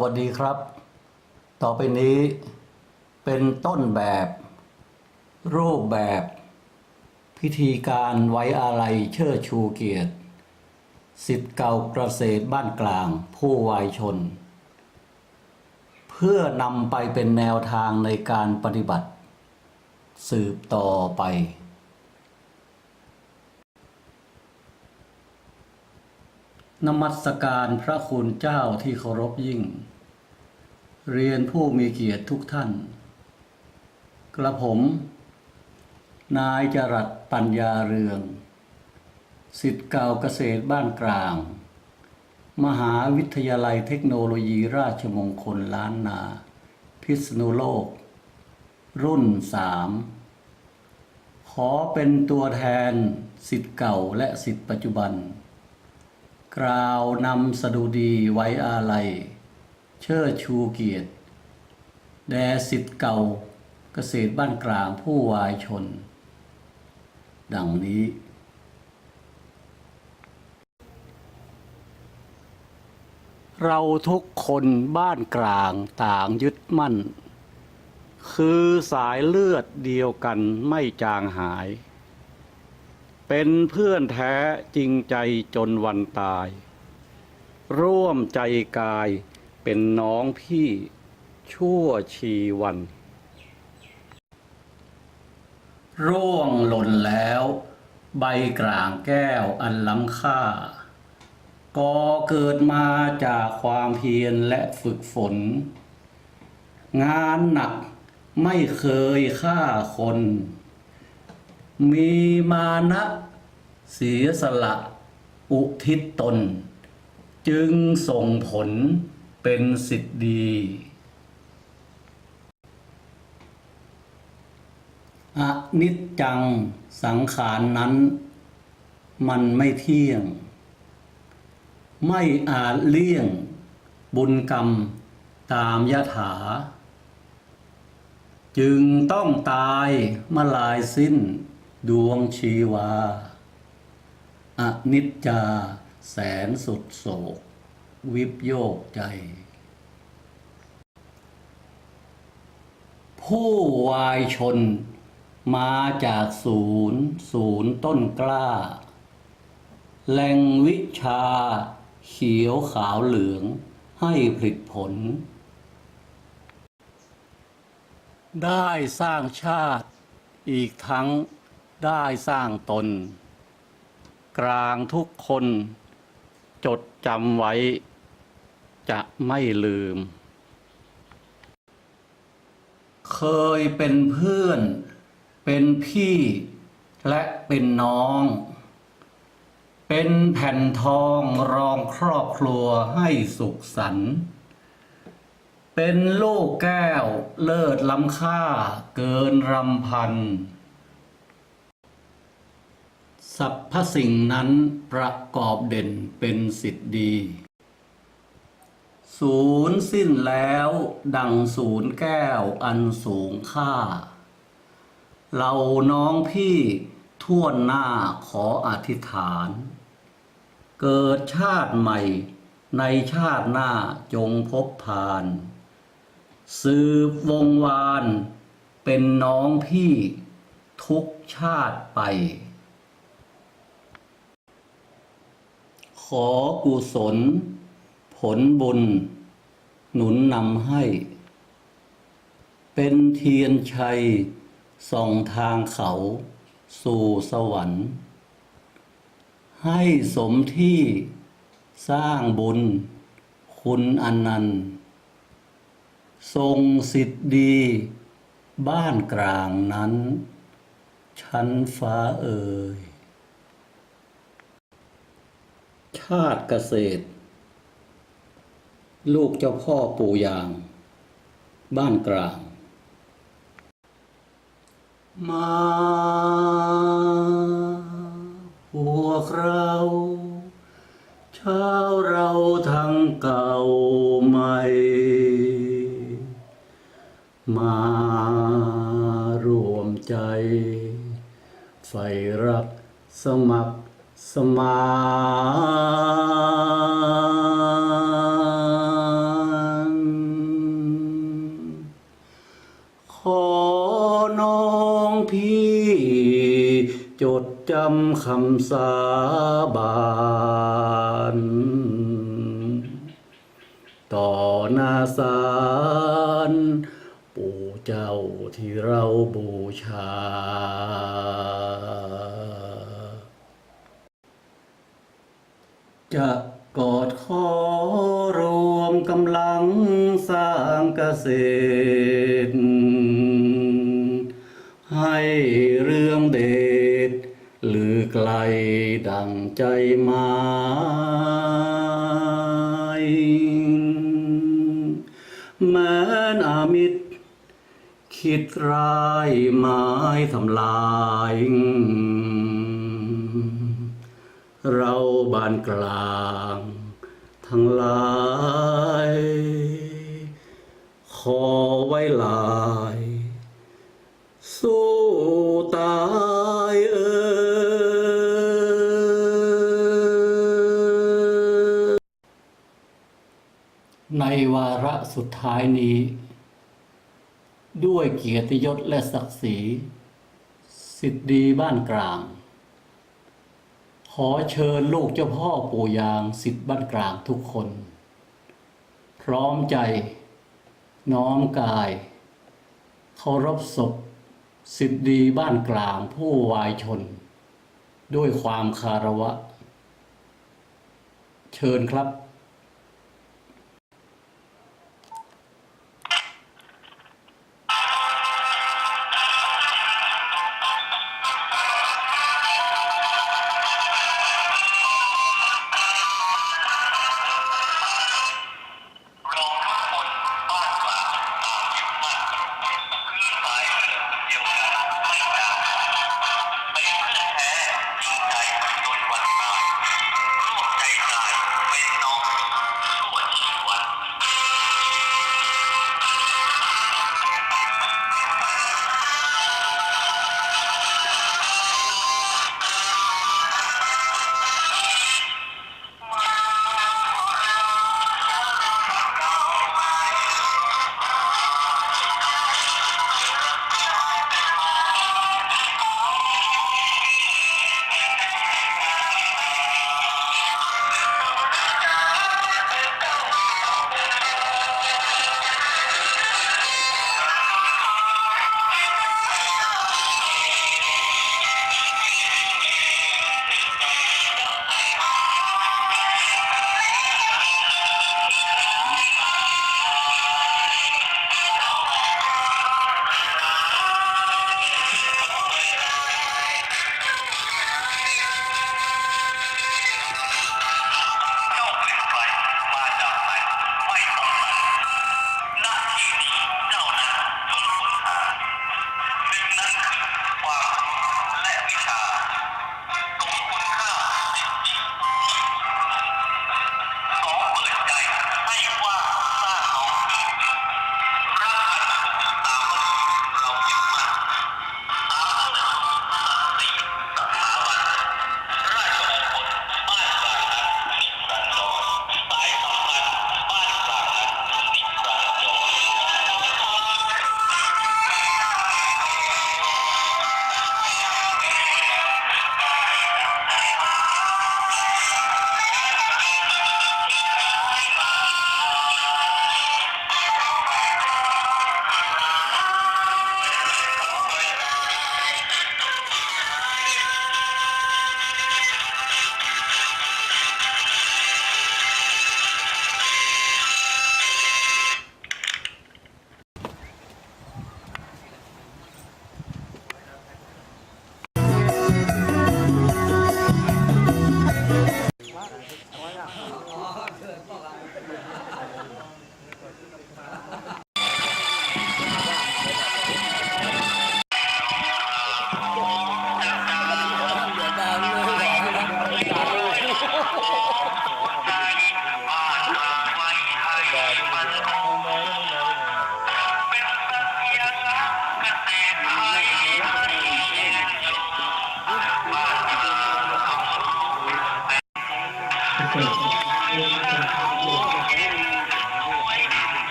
วัสดีครับ ต่อไปนี้เป็นต้นแบบ รูปแบบ พิธีการไว้อาลัยเชิดชูเกียรติสิทธิ์เก่าเกษตรบ้านกลาง ผู้วายชน เพื่อนำไปเป็นแนวทางในการปฏิบัติ สืบต่อไป นมัสการพระคุณเจ้าที่เคารพยิ่ง เรียนผู้มีเกียรติทุกท่าน กระผม นายจรัสปัญญาเรือง สิทธิ์เก่าเกษตรบ้านกลาง มหาวิทยาลัยเทคโนโลยีราชมงคลล้านนา พิษณุโลก รุ่นสามขอเป็นตัวแทนสิทธิ์เก่าและสิทธิ์ปัจจุบัน กล่าวนำสดุดีไว้อาลัย เชิดชูเกียรติ แด่สิทธิ์เก่าเกษตรบ้านกลางผู้วายชน ดังนี้ เราทุกคนบ้านกลางต่างยึดมั่น คือสายเลือดเดียวกันไม่จางหาย เป็นเพื่อนแท้จริงใจจนวันตาย ร่วมใจกายเป็นน้องพี่ชั่วชีวัน ร่วงหล่นแล้ว ใบกลางแก้วอันล้ำค่าก็เกิดมาจากความเพียรและฝึกฝน งานหนักไม่เคยฆ่าคน มีมานะเสียสละ อุทิศตน จึงส่งผลเป็นสิทธิดี อนิจจังสังขารนนั้น มันไม่เที่ยง ไม่อาจเลี่ยง บุญกรรมตามยถา จึงต้องตายมาลายสิ้น ดวงชีวา อนิจจา แสนสุดโศก วิบโยกใจ ผู้วายชน มาจากศูนย์ ศูนย์ต้นกล้า แหล่งวิชา เขียวขาวเหลือง ให้ผลิตผล ได้สร้างชาติอีกทั้ง ได้สร้างตน กลางทุกคนจดจำไว้ จะไม่ลืม เคยเป็นเพื่อน เป็นพี่และเป็นน้อง เป็นแผ่นทองรองครอบครัวให้สุขสันต์เป็นลูกแก้วเลิศล้ำค่าเกินรำพัน สรรพสิ่งนั้นประกอบเด่นเป็นสิทธิดี ศูนย์สิ้นแล้วดังศูนย์แก้วอันสูงค่า เราน้องพี่ท่วนหน้าขออธิษฐาน เกิดชาติใหม่ในชาติหน้าจงพบผ่าน สืบวงวานเป็นน้องพี่ทุกชาติไป อกุศล ผลบุญ หนุนนำให้ เป็นเทียนชัยส่องทางเขาสู่สวรรค์ ให้สมที่สร้างบุญ คุณอนันต์ทรงสิทธิ์ดี บ้านกลางนั้น ชั้นฟ้าเอ่ย ชาติเกษตร ลูกเจ้าพ่อปู่ยาง บ้านกลาง มาพวกเราชาวเราทั้งเก่าใหม่ มารวมใจ ไฟรักสมัครสมานำคำสาบานต่อหน้าสารปู่เจ้าที่เราบูชา จะกอดขอรวมกำลังสร้างเกษตร ดังใจหมายแม้นอามิตร คิดร้ายไม้ทำลาย เราบานกลาง ทั้งหลาย ขอไว้ลายสู้ สุดท้ายนี้ ด้วยเกียรติยศและศักดิ์ศรี สิทธิดีบ้านกลาง ขอเชิญลูกเจ้าพ่อปู่ยางสิทธิ์บ้านกลางทุกคน พร้อมใจ น้อมกาย เคารพศพสิทธิดีบ้านกลางผู้วายชน ด้วยความคารวะ เชิญครับ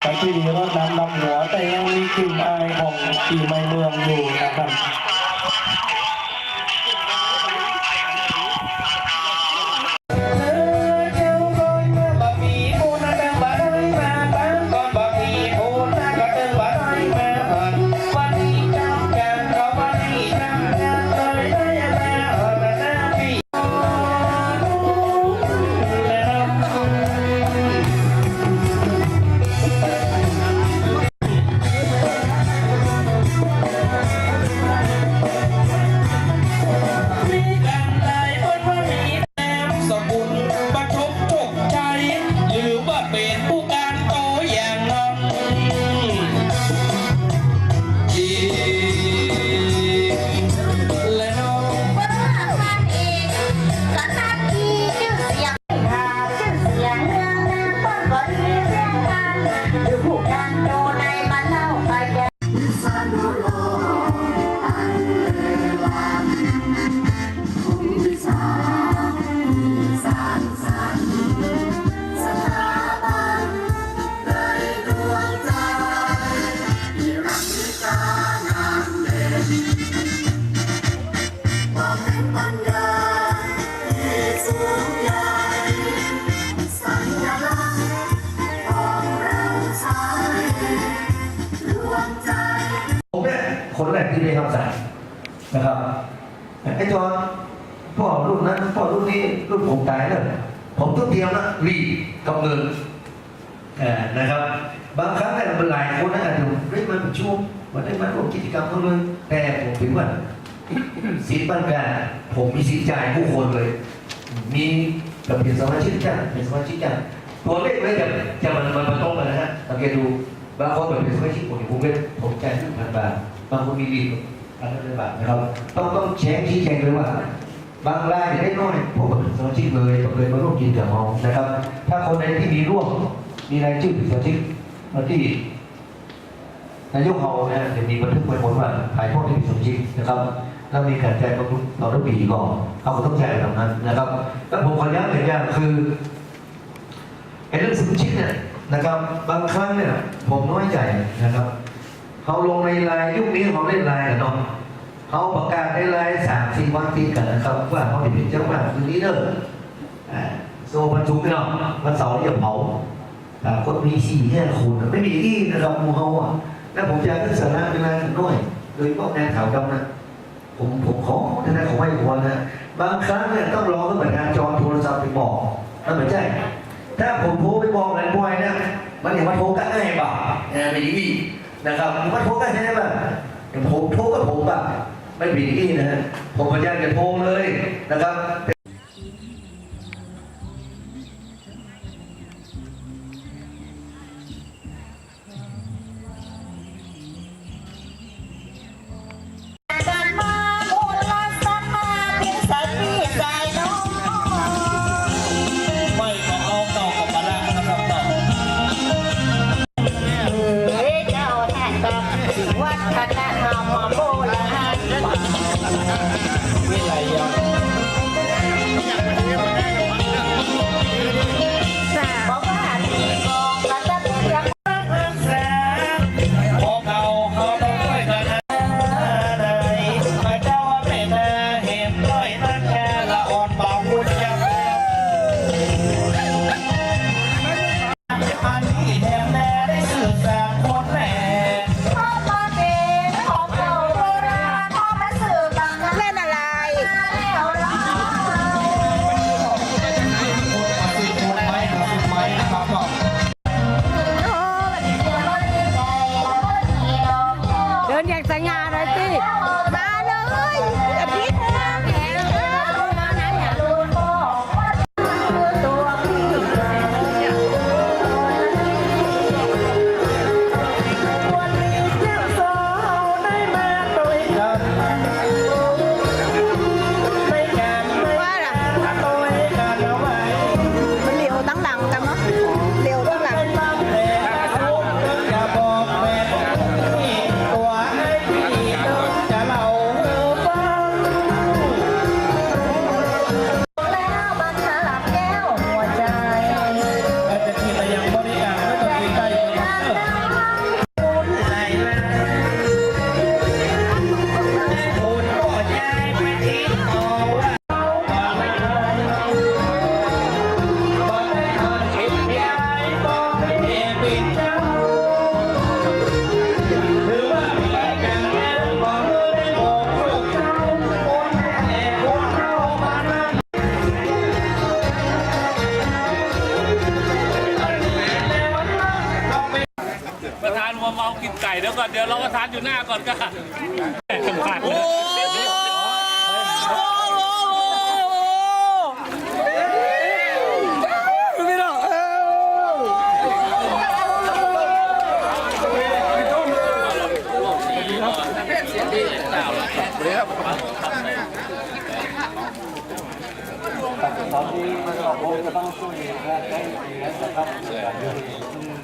ไปที่ดีรถน้ำนำหัวแต่ยังมีกลิ่นอายของปีใหม่เมืองอยู่นะครับ เรียมนะรีกับเงินเอ่นะครับ บางครั้งเนี่ยมันหลายคนนะอาจจะเฮ้ยมันเป็นช่วงมันได้มาร่วมกิจกรรมเขาเลย แต่ผมถือว่าสินบันการผมมีสินจ่ายผู้คนเลย มีแบบเป็นสมาชิกจ้ะเป็นสมาชิกจ้ะตัวเลขไม่จะจะมันมันมันตรงกันนะฮะสังเกตดูบางคนแบบเป็นสมาชิกผมผมเป็นผมจ่ายหนึ่งพันบาทบางคนมีรีบพันละบาทนะครับต้องต้องแชร์ชี้แจงเลยว่า บางรายได้น้อยผมเป็นสมาชิกเลยผมเลยมาร่วมกินกับเรานะครับ ถ้าคนใดที่มีร่วมมีรายชื่อเป็นสมาชิกมาที่นายกเขาเนี่ยจะมีบันทึกไว้หมดว่าภายพวกที่มีสมชิกนะครับแล้วมีการแจ้งต้องตอนทุกปีก่อนเขาก็ต้องแจ้งแบบนั้นนะครับแล้วผมขอย้ำอีกอย่างคือไอ้เรื่องสมชิกเนี่ยนะครับบางครั้งเนี่ยผมน้อยใจนะครับเขาลงในไลน์ยุคนี้เขาเล่นไลน์กันเนาะ เขาประกาศในไลน์สามสี่วันติดกันนะครับว่าเขาเป็นเจ้าหน้านคืนนี้เดออ่าโซบันทุกเนาะวันเสาร์จะเผาอ่คนมีสี่แค่คนไม่มีที่นะครับมูเฮาอะแล้วผมจะขึ้นสาระเวลาน้อยโดยเฉพาะงานข่าวดำนะผมผมขอทนายของไม่ควรนะบางครั้งเนี่ยต้องรอตั้งแต่งานจองโทรศัพท์ไปบอกนั่นไม่ใช่ถ้าผมโทรไปบอกหลายบ่อยนะมันอย่ามาโทรกันให้บ่าเออไม่ดีนะครับอย่ามาโทรกันให้บ่าอย่าผมโทรกับผมบ่า ไม่มีที่นะฮะผมพยายามจะโพงเลยนะครับ ยวเดี๋ยวราประธานอยู่หน้าก่อนก็สำคัญเบิ่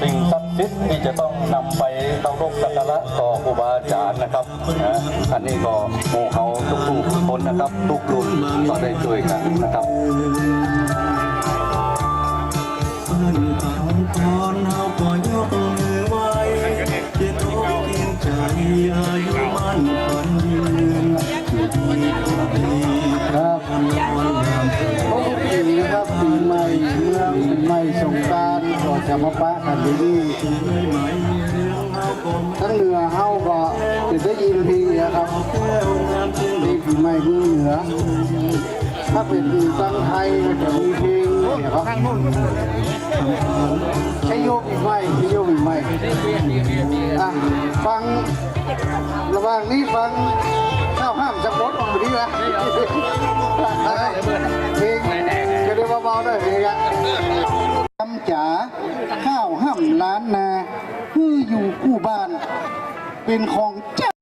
สิ่งศักดิ์สิทธิ์ที่จะต้องนำไปเคารพสักการะต่อครูบาอาจารย์นะครับนะอันนี้ก็หมู่เขาทุกๆคนนะครับ ทุกรุ่นก็ได้ช่วยกันนะครับเพื่อนเอาพรเฮาก็ย จะมาปะกันที่นี่ไม่ไหมเรื่องเฮาก็ทั้งเหนือเฮาก็จะได้ยินเพลงนะครับแก้วงามเพียงเพลงปีใหม่เมืองเหนือ ถ้าเป็นฟังไทยก็จะมีเพลงเนี่ยครับใช้โยกปีใหม่ใช้โยกปีใหม่อะฟังระหว่างนี้ฟังข้าวห้ามสะบดออกมาดีไหมเพลงจะได้เบาๆหน่อยเพลงอะคำจ๋าข้าวห้ำล้านนาคืออยู่คู่บ้าน เป็นของเจ้า